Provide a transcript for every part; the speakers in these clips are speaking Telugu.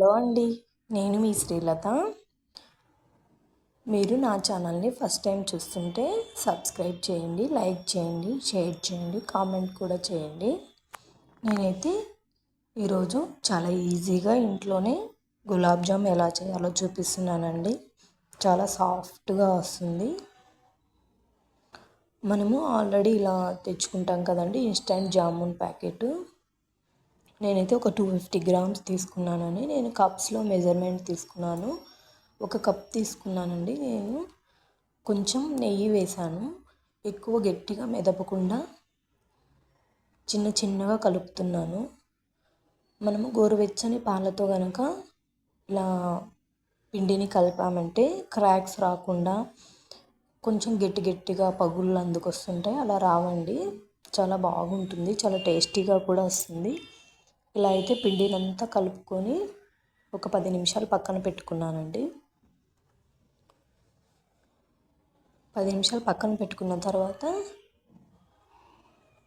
హలో అండి నేను మీ శ్రీలత. మీరు నా ఛానల్ని ఫస్ట్ టైం చూస్తుంటే సబ్స్క్రైబ్ చేయండి లైక్ చేయండి షేర్ చేయండి కామెంట్ కూడా చేయండి. నేనైతే ఈరోజు చాలా ఈజీగా ఇంట్లోనే గులాబ్ జామ్ ఎలా చేయాలో చూపిస్తున్నానండి. చాలా సాఫ్ట్గా వస్తుంది. మనము ఆల్రెడీ ఇలా తెచ్చుకుంటాం కదండి ఇన్స్టెంట్ జామున్ ప్యాకెట్. నేనైతే ఒక టూ ఫిఫ్టీ గ్రామ్స్ తీసుకున్నానని నేను కప్స్లో మెజర్మెంట్ తీసుకున్నాను. ఒక కప్ తీసుకున్నానండి. నేను కొంచెం నెయ్యి వేసాను. ఎక్కువ గట్టిగా మెదపకుండా చిన్న చిన్నగా కలుపుతున్నాను. మనము గోరువెచ్చని పాలతో కనుక ఇలా పిండిని కలిపామంటే క్రాక్స్ రాకుండా కొంచెం గట్టి గట్టిగా పగుళ్ళు అందుకు వస్తుంటాయి అలా రావండి. చాలా బాగుంటుంది. చాలా టేస్టీగా కూడా వస్తుంది. ఇలా అయితే పిండినంతా కలుపుకొని ఒక పది నిమిషాలు పక్కన పెట్టుకున్నానండి. పది నిమిషాలు పక్కన పెట్టుకున్న తర్వాత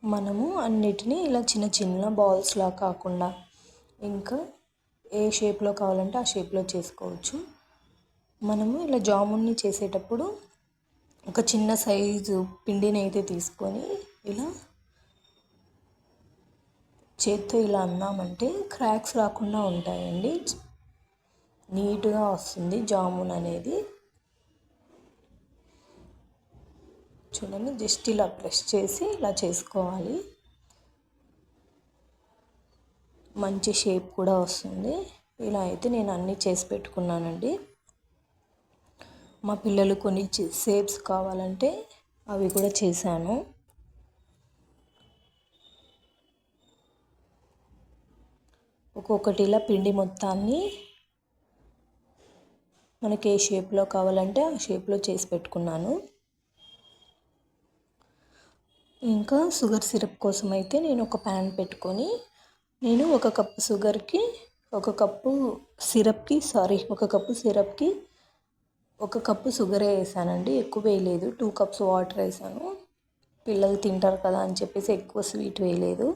మనము అన్నిటినీ ఇలా చిన్న చిన్న బాల్స్లా కాకుండా ఇంకా ఏ షేప్లో కావాలంటే ఆ షేప్లో చేసుకోవచ్చు. మనము ఇలా జామున్ని చేసేటప్పుడు ఒక చిన్న సైజు పిండిని అయితే తీసుకొని ఇలా చేత్తో ఇలా అన్నామంటే క్రాక్స్ రాకుండా ఉంటాయండి. నీట్గా వస్తుంది జామున్ అనేది. చూడండి జస్ట్ ఇలా ప్రెస్ చేసి ఇలా చేసుకోవాలి. మంచి షేప్ కూడా వస్తుంది. ఇలా అయితే నేను అన్నీ చేసి పెట్టుకున్నానండి. మా పిల్లలు కొన్ని షేప్స్ కావాలంటే అవి కూడా చేశాను. ఒక్కొక్కటి ఇలా పిండి మొత్తాన్ని మనకి ఏ షేప్లో కావాలంటే ఆ షేప్లో చేసి పెట్టుకున్నాను. ఇంకా షుగర్ సిరప్ కోసం అయితే నేను ఒక ప్యాన్ పెట్టుకొని నేను ఒక కప్పు షుగర్కి ఒక కప్పు సిరప్కి సారీ ఒక కప్పు సిరప్కి ఒక కప్పు షుగరే వేసానండి. ఎక్కువ వేయలేదు. టూ కప్స్ వాటర్ వేసాను. పిల్లలు తింటారు కదా అని చెప్పేసి ఎక్కువ స్వీట్ వేయలేదు.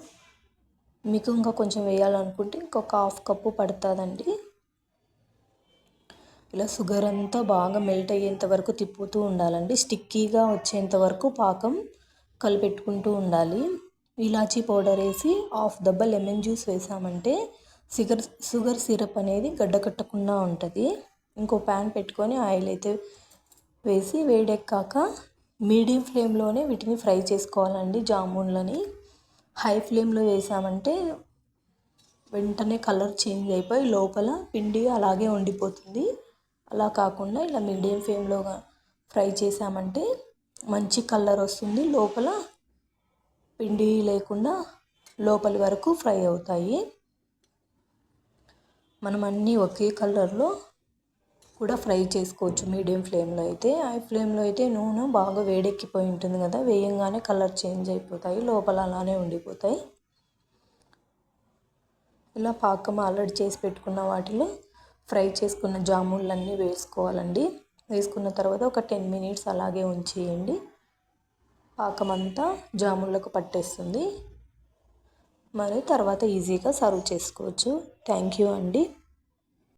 మీకు ఇంకా కొంచెం వేయాలనుకుంటే ఇంకొక హాఫ్ కప్పు పడుతుందండి. ఇలా షుగర్ అంతా బాగా మెల్ట్ అయ్యేంత వరకు తిప్పుతూ ఉండాలండి. స్టిక్కీగా వచ్చేంత వరకు పాకం కలిపెట్టుకుంటూ ఉండాలి. ఇలాచీ పౌడర్ వేసి హాఫ్ దెబ్బ లెమన్ జ్యూస్ వేసామంటే షుగర్ షుగర్ సిరప్ అనేది గడ్డకట్టకుండా ఉంటుంది. ఇంకో ప్యాన్ పెట్టుకొని ఆయిల్ అయితే వేసి వేడెక్కాక మీడియం ఫ్లేమ్లోనే వీటిని ఫ్రై చేసుకోవాలండి జామున్లని. హై ఫ్లేమ్లో వేసామంటే వెంటనే కలర్ చేంజ్ అయిపోయి లోపల పిండి అలాగే ఉండిపోతుంది. అలా కాకుండా ఇలా మీడియం ఫ్లేమ్లో ఫ్రై చేసామంటే మంచి కలర్ వస్తుంది. లోపల పిండి లేకుండా లోపలి వరకు ఫ్రై అవుతాయి. మనం అన్నీ ఒకే కలర్లో కూడా ఫ్రై చేసుకోవచ్చు మీడియం ఫ్లేమ్లో అయితే. హై ఫ్లేమ్లో అయితే నూనె బాగా వేడెక్కిపోయి ఉంటుంది కదా వేయంగానే కలర్ చేంజ్ అయిపోతాయి లోపల అలానే ఉండిపోతాయి. ఇలా పాకం ఆల్రెడీ చేసి పెట్టుకున్న వాటిలో ఫ్రై చేసుకున్న జాములన్నీ వేసుకోవాలండి. వేసుకున్న తర్వాత ఒక టెన్ మినిట్స్ అలాగే ఉంచేయండి. పాకం అంతా జామున్లకు పట్టేస్తుంది. మరి తర్వాత ఈజీగా సర్వ్ చేసుకోవచ్చు. థ్యాంక్ యూ అండి.